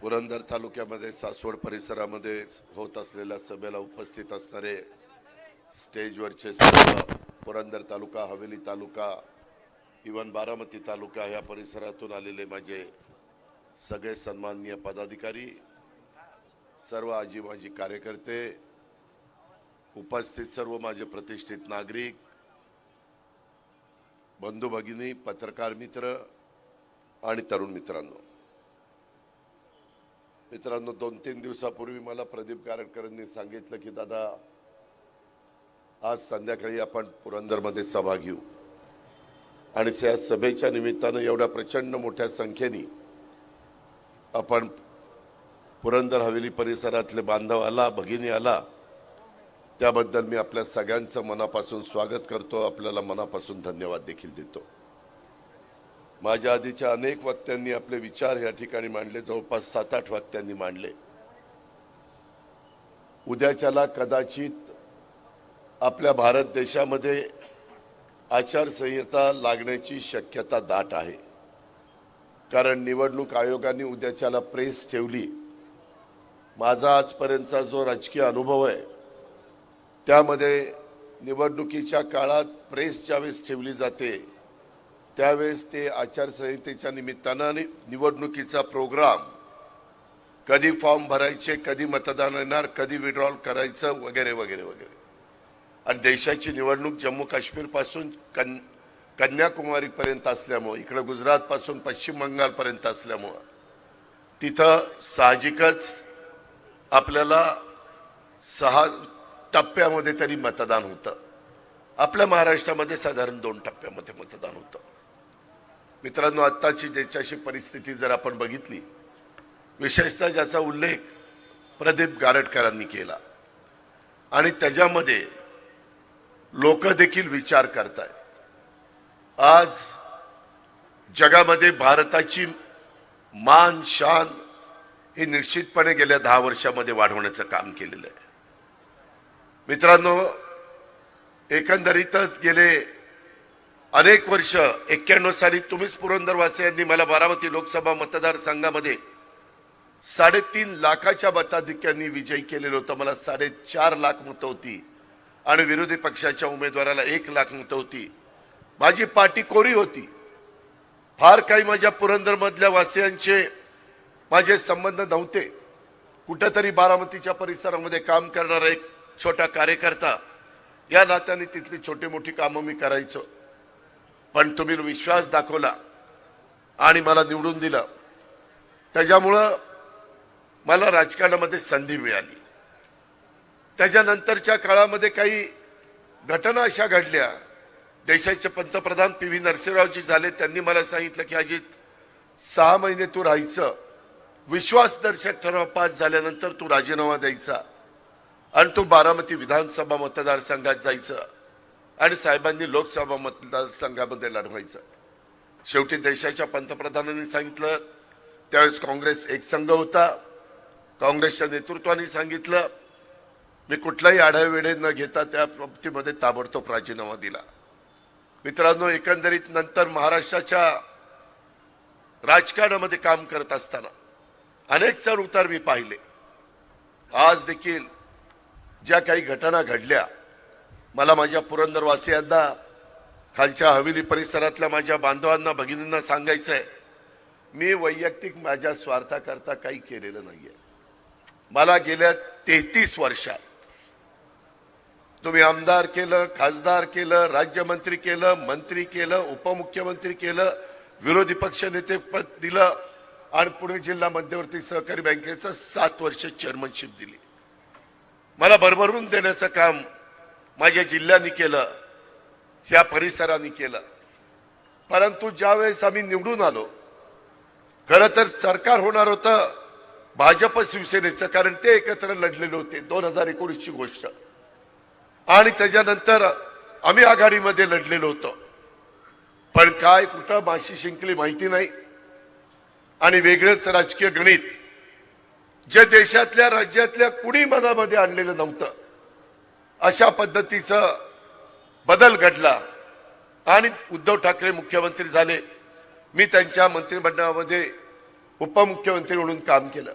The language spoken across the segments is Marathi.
पुरंदर तालुक्यामध्ये सासवड परिसरामध्ये होत असलेल्या सभेला उपस्थित असणारे स्टेजवरचे सर्व पुरंदर तालुका हवेली तालुका इवन बारामती तालुका ह्या परिसरातून आलेले माझे सगळे सन्माननीय पदाधिकारी सर्व आजी माजी कार्यकर्ते उपस्थित सर्व माझे प्रतिष्ठित नागरिक बंधू भगिनी पत्रकार मित्र आणि तरुण मित्रांनो. मित्रांनो दोन तीन दिवसापूर्वी मला प्रदीप गारडकरांनी सांगितलं की दादा आज संध्याकाळी आपण पुरंदरमध्ये सभा घेऊ. आणि त्या सभेच्या निमित्तानं एवढ्या प्रचंड मोठ्या संख्येने आपण पुरंदर हवेली परिसरातले बांधव आला भगिनी आला. त्याबद्दल मी आपल्या सगळ्यांचं मनापासून स्वागत करतो. आपल्याला मनापासून धन्यवाद देखील देतो. माझ्या आधीच्या अनेक वक्त्यांनी आपले विचार या ठिकाणी मांडले जवळपास सात आठ वक्त्यांनी मांडले. उद्याच्याला कदाचित आपल्या भारत देशामध्ये आचारसंहिता लागण्याची शक्यता दाट आहे. कारण निवडणूक आयोगाने उद्याच्याला प्रेस ठेवली. माझा आजपर्यंतचा जो राजकीय अनुभव आहे त्यामध्ये निवडणुकीच्या काळात प्रेस ज्यावेळेस ठेवली जाते त्यावेळेस ते आचारसंहितेच्या निमित्तानं निवडणुकीचा प्रोग्राम कधी फॉर्म भरायचे कधी मतदान येणार कधी विड्रॉल करायचं वगैरे वगैरे वगैरे. आणि देशाची निवडणूक जम्मू काश्मीरपासून कन कन्याकुमारीपर्यंत असल्यामुळं इकडं गुजरातपासून पश्चिम बंगालपर्यंत असल्यामुळं तिथं साहजिकच आपल्याला सहा टप्प्यामध्ये तरी मतदान होतं. आपल्या महाराष्ट्रामध्ये साधारण दोन टप्प्यामध्ये मतदान होतं. मित्रांनो आत्ताची ज्याच्याशी परिस्थिती जर आपण बघितली विशेषतः ज्याचा उल्लेख प्रदीप गारटकरांनी केला. आणि त्याच्यामध्ये लोक देखील विचार करतायत. आज जगामध्ये भारताची मान शान ही निश्चितपणे गेल्या दहा वर्षामध्ये वाढवण्याचं काम केलेलं आहे. मित्रांनो एकंदरीतच गेले अनेक वर्ष एक्क्याण्णव साली तुम्हीच पुरंदरवासियांनी मला बारामती लोकसभा मतदारसंघामध्ये साडेतीन लाखाच्या मताधिक्यांनी विजयी केलेलं होतं. मला साडेचार लाख मतं होती. आणि विरोधी पक्षाच्या उमेदवाराला एक लाख मतं होती. माझी पाठी कोरी होती. फार काही माझ्या पुरंदरमधल्या वासियांचे माझे संबंध नव्हते. कुठंतरी बारामतीच्या परिसरामध्ये काम करणारा एक छोटा कार्यकर्ता या नात्याने तिथली छोटी मोठी कामं मी करायचो. पण तुम्ही विश्वास दाखवला आणि मला निवडून दिलं. त्याच्यामुळं मला राजकारणामध्ये संधी मिळाली. त्याच्यानंतरच्या काळामध्ये काही घटना अशा घडल्या. देशाचे पंतप्रधान पी व्ही नरसिंहरावजी झाले. त्यांनी मला सांगितलं की अजित सहा महिने तू राहायचं. विश्वासदर्शक ठराव पास झाल्यानंतर तू राजीनामा द्यायचा आणि तू बारामती विधानसभा मतदारसंघात जायचं. आणि साहेबांनी लोकसभा मतदारसंघामध्ये लढवायचं. शेवटी देशाच्या पंतप्रधानांनी सांगितलं त्यावेळेस काँग्रेस एक संघ होता. काँग्रेसच्या नेतृत्वाने सांगितलं मी कुठलाही आढावेढे न घेता त्या बाबतीमध्ये ताबडतोब राजीनामा दिला. मित्रांनो एकंदरीत नंतर महाराष्ट्राच्या राजकारणामध्ये काम करत असताना अनेक चढ उतार मी पाहिले. आज देखील ज्या काही घटना घडल्या मला माझ्या पुरंदरवासियांना खालच्या हवेली परिसरातल्या माझ्या बांधवांना भगिनींना सांगायचं आहे मी वैयक्तिक माझ्या स्वार्थाकरता काही केलेलं नाहीये. मला गेल्या तेहतीस वर्षात तुम्ही आमदार केलं खासदार केलं राज्यमंत्री केलं मंत्री केलं उपमुख्यमंत्री केलं विरोधी पक्ष नेते पद दिलं आणि पुणे जिल्हा मध्यवर्ती सहकारी बँकेचं सात वर्ष चेअरमनशिप दिली. मला भरभरून देण्याचं काम माझ्या जिल्ह्याने केलं ह्या परिसराने केलं. परंतु ज्यावेळेस आम्ही निवडून आलो खरं तर सरकार होणार होतं भाजप शिवसेनेचं कारण ते एकत्र लढलेले होते दोन हजार एकोणीसची गोष्ट. आणि त्याच्यानंतर आम्ही आघाडीमध्ये लढलेलो होतो. पण काय कुठं माशी शिंकली माहिती नाही. आणि वेगळंच राजकीय गणित जे देशातल्या राज्यातल्या कुणी मनामध्ये आणलेलं नव्हतं. अशा पद्धतीचं बदल घडला. आणि उद्धव ठाकरे मुख्यमंत्री झाले. मी त्यांच्या मंत्रिमंडळामध्ये उपमुख्यमंत्री म्हणून काम केलं.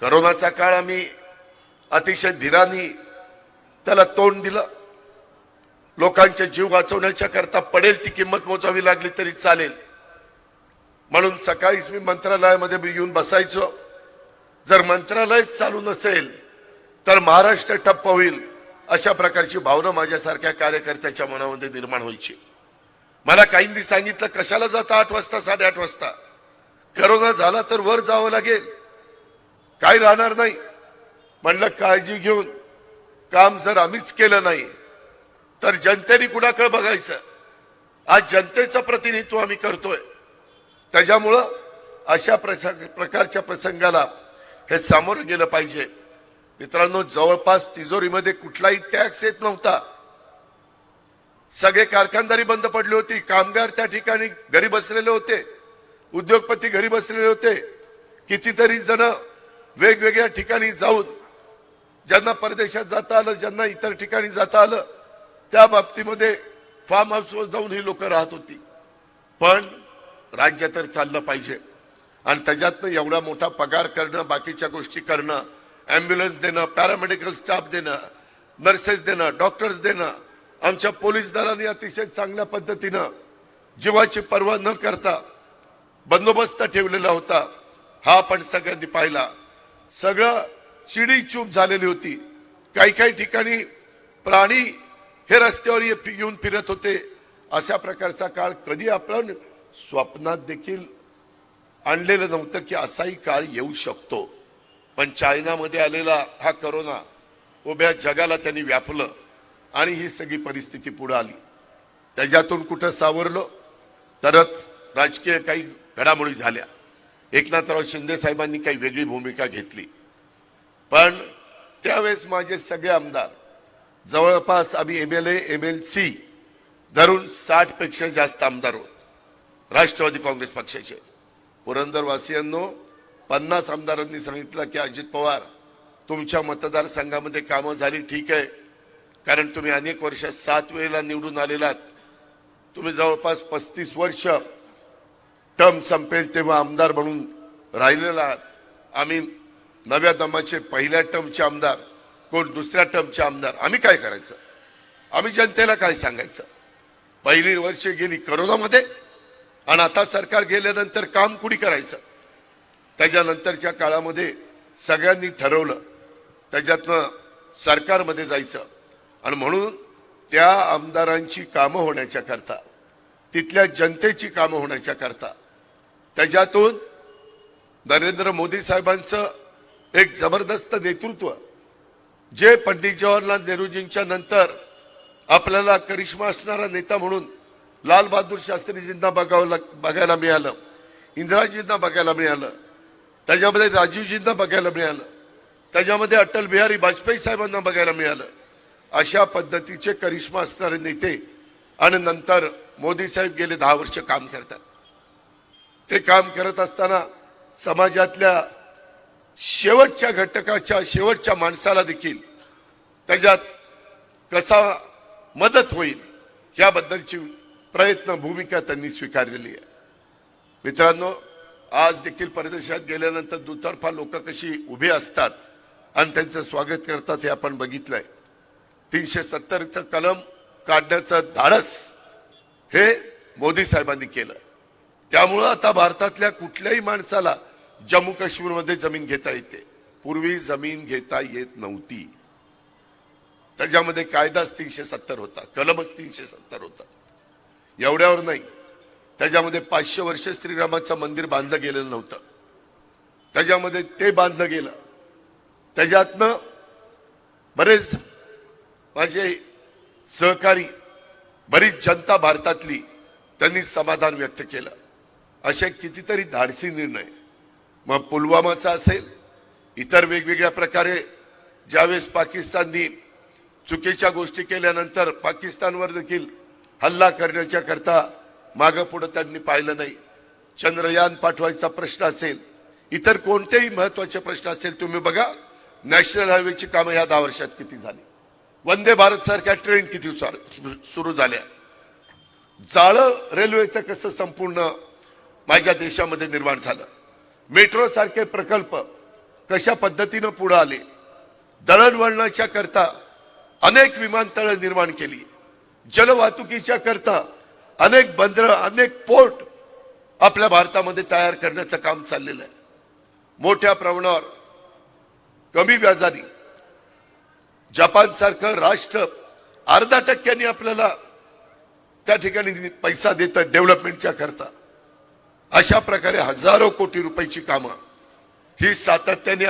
करोनाचा काळ आम्ही अतिशय धीराने त्याला तोंड दिलं. लोकांचे जीव वाचवण्याच्या करता पडेल ती किंमत मोजावी लागली तरी चालेल. म्हणून सकाळीच मी मंत्रालयामध्ये मी येऊन बसायचो. जर मंत्रालय चालू नसेल तर महाराष्ट्र ठप्प होईल. अशा प्रकारची भावना माझ्यासारख्या कार्यकर्त्याच्या मनामध्ये निर्माण व्हायची. मला काहींनी सांगितलं कशाला जाता आठ वाजता साडेआठ वाजता? करोना झाला तर वर जावं लागेल. काय राहणार नाही. म्हणलं काळजी घेऊन काम जर आम्हीच केलं नाही तर जनतेने कुणाकडे बघायचं? आज जनतेचं प्रतिनिधित्व आम्ही करतोय. त्याच्यामुळं अशा प्रकारच्या प्रसंगाला हे सामोरं गेलं पाहिजे. मित्रांनो जवळपास तिजोरीमध्ये कुठलाही टॅक्स येत नव्हता. सगळे कारखानदारी बंद पडली होती. कामगार त्या ठिकाणी घरी बसलेले होते. उद्योगपती घरी बसलेले होते. कितीतरी जण वेगवेगळ्या ठिकाणी जाऊन ज्यांना परदेशात जाता आलं ज्यांना इतर ठिकाणी जाता आलं त्या बाबतीमध्ये फार्म हाऊसवर जाऊन ही लोक राहत होती. पण राज्य तर चाललं पाहिजे. आणि त्याच्यातनं एवढा मोठा पगार करणं बाकीच्या गोष्टी करणं ॲम्ब्युलन्स देणं पॅरामेडिकल स्टाफ देणं नर्सेस देणं डॉक्टर्स देणं आमच्या पोलीस दलाने अतिशय चांगल्या पद्धतीनं जीवाची पर्वा न करता बंदोबस्त ठेवलेला होता. हा आपण सगळ्यांनी पाहिला. सगळं चिडी चूप झालेली होती. काही काही ठिकाणी प्राणी हे रस्त्यावर येऊन फिरत होते. अशा प्रकारचा काळ कधी आपण स्वप्नात देखील आणलेलं नव्हतं की असाही काळ येऊ शकतो. पण चायनामध्ये आलेला हा करोना उभ्या जगाला त्यांनी व्यापलं आणि ही सगळी परिस्थिती पुढे आली. त्याच्यातून कुठं सावरलो? तरच राजकीय काही घडामोडी झाल्या. एकनाथराव शिंदे साहेबांनी काही वेगळी भूमिका घेतली. पण त्यावेळेस माझे सगळे आमदार जवळपास आम्ही M L A M L C धरून साठपेक्षा जास्त आमदार होत. राष्ट्रवादी काँग्रेस पक्षाचे. पुरंदरवासियांनो पन्नास आमदारांनी सांगितलं की अजित पवार तुमच्या मतदारसंघामध्ये कामं झाली ठीक आहे. कारण तुम्ही अनेक वर्ष सात वेळेला निवडून आलेलात तुम्ही जवळपास पस्तीस वर्ष टर्म संपेल तेव्हा आमदार म्हणून राहिलेला आहात. आम्ही नव्या दमाचे पहिल्या टर्मचे आमदार कोण दुसऱ्या टर्मचे आमदार आम्ही काय करायचं? आम्ही जनतेला काय सांगायचं? पहिली वर्ष गेली करोनामध्ये आणि आता सरकार गेल्यानंतर काम कुणी करायचं? त्याच्यानंतरच्या काळामध्ये सगळ्यांनी ठरवलं त्याच्यातनं सरकारमध्ये जायचं. आणि म्हणून त्या आमदारांची कामं होण्याच्या करता तिथल्या जनतेची कामं होण्याच्या करता त्याच्यातून नरेंद्र मोदी साहेबांचं एक जबरदस्त नेतृत्व जे पंडित जवाहरलाल नेहरूजींच्या नंतर आपल्याला करिश्मा असणारा नेता म्हणून लाल बहादूर शास्त्रीजींना बघावं बघायला मिळालं इंदिराजींना बघायला मिळालं त्याच्यामध्ये राजीवजींना बघायला मिळालं. त्याच्यामध्ये अटल बिहारी वाजपेयी साहेबांना बघायला मिळालं. अशा पद्धतीचे करिश्मा असणारे नेते आणि नंतर मोदी साहेब गेले दहा वर्ष काम करतात. ते काम करत असताना समाजातल्या शेवटच्या घटकाच्या शेवटच्या माणसाला देखील त्याच्यात कसा मदत होईल याबद्दलची प्रयत्न भूमिका त्यांनी स्वीकारलेली आहे. मित्रांनो आज देखील परदेशात गेल्यानंतर दुतर्फा लोक कशी उभी असतात आणि त्यांचं स्वागत करतात हे आपण बघितलंय. तीनशे सत्तरचं कलम काढण्याचं धाडस हे मोदी साहेबांनी केलं. त्यामुळं आता भारतातल्या कुठल्याही माणसाला जम्मू काश्मीरमध्ये जमीन घेता येते. पूर्वी जमीन घेता येत नव्हती. त्याच्यामध्ये कायदाच तीनशे सत्तर होता कलमच तीनशे सत्तर होता. एवढ्यावर नाही. त्याच्यामध्ये पाचशे वर्ष श्रीरामाचं मंदिर बांधलं गेलेलं नव्हतं. त्याच्यामध्ये ते बांधलं गेलं. त्याच्यातनं बरेच माझे सहकारी बरीच जनता भारतातली त्यांनी समाधान व्यक्त केलं. असे कितीतरी धाडसी निर्णय. मग पुलवामाचा असेल इतर वेगवेगळ्या प्रकारे ज्यावेळेस पाकिस्ताननी चुकीच्या गोष्टी केल्यानंतर पाकिस्तानवर देखील हल्ला करण्याच्या करता मागं पुढं त्यांनी पाहिलं नाही. चंद्रयान पाठवायचा प्रश्न असेल इतर कोणतेही महत्त्वाचे प्रश्न असेल तुम्ही बघा नॅशनल हायवेची कामं ह्या दहा वर्षात किती झाली? वंदे भारत सारख्या ट्रेन किती सार- सुरू झाल्या? जाळं रेल्वेचं कसं संपूर्ण माझ्या देशामध्ये निर्माण झालं? मेट्रो सारखे प्रकल्प कशा पद्धतीनं पुढे आले? दळणवळणाच्या करता अनेक विमानतळ निर्माण केली. जलवाहतुकीच्या करता अनेक बंदर अनेक पोर्ट आपल्या भारतामध्ये तयार करण्याचं काम चाललेलं आहे. मोठ्या प्रमाणावर कमी व्याजाने जपानसारखं राष्ट्र अर्धा टक्क्यांनी आपल्याला त्या ठिकाणी पैसा देतात डेव्हलपमेंटच्या करता. अशा प्रकारे हजारो कोटी रुपयाची कामं ही सातत्याने